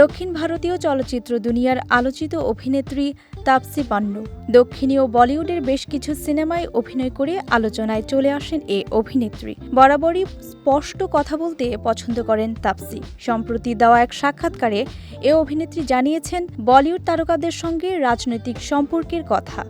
দক্ষিণ ভারতীয় চলচ্চিত্র দুনিয়ার আলোচিত অভিনেত্রী তাপসি পান্নু দক্ষিণী ও বলিউডের বেশ কিছু সিনেমায় অভিনয় করে আলোচনায় চলে আসেন এ অভিনেত্রী। বরাবরই স্পষ্ট কথা বলতে পছন্দ করেন তাপসি। সম্প্রতি দেওয়া এক সাক্ষাৎকারে এ অভিনেত্রী জানিয়েছেন, বলিউড তারকাদের সঙ্গে রাজনৈতিক সম্পর্কের কথা।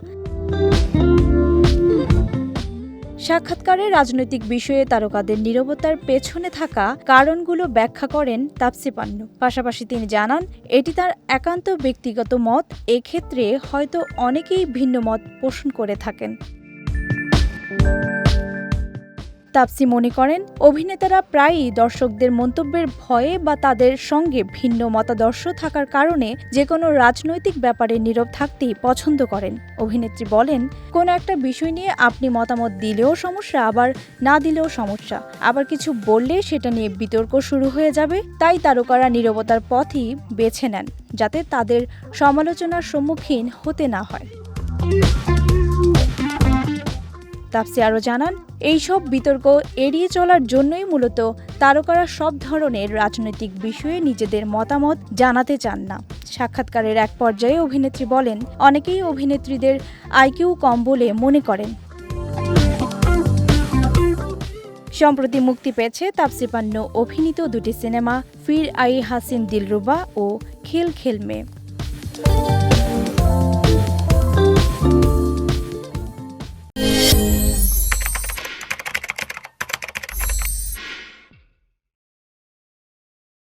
সাক্ষাৎকারে রাজনৈতিক বিষয়ে তারকাদের নিরবতার পেছনে থাকা কারণগুলো ব্যাখ্যা করেন তাপসি পান্নু পাশাপাশি তিনি জানান, এটি তার একান্ত ব্যক্তিগত মত, এক্ষেত্রে হয়তো অনেকেই ভিন্ন মত পোষণ করে থাকেন। তাপসি মনে করেন, অভিনেতারা প্রায়ই দর্শকদের মন্তব্যের ভয়ে বা তাদের সঙ্গে ভিন্ন মতাদর্শ থাকার কারণে যে কোনো রাজনৈতিক ব্যাপারে নীরব থাকতেই পছন্দ করেন। অভিনেত্রী বলেন, কোনো একটা বিষয় নিয়ে আপনি মতামত দিলেও সমস্যা, আবার না দিলেও সমস্যা। আবার কিছু বললে সেটা নিয়ে বিতর্ক শুরু হয়ে যাবে, তাই তারকারা নীরবতার পথই বেছে নেন, যাতে তাদের সমালোচনার সম্মুখীন হতে না হয়। তাপসি আরও জানান এইসব বিতর্ক এড়িয়ে চলার জন্যই মূলত তারকারা সব ধরনের রাজনৈতিক বিষয়ে নিজেদের মতামত জানাতে চান না। সাক্ষাৎকারের এক পর্যায়ে অভিনেত্রী বলেন, অনেকেই অভিনেত্রীদের আইকিউ কম বলে মনে করেন। সম্প্রতি মুক্তি পেয়েছে তাপসি পান্নু অভিনীত দুটি সিনেমা, ফির আই হাসিন দিলরুবা ও খেল খেল মে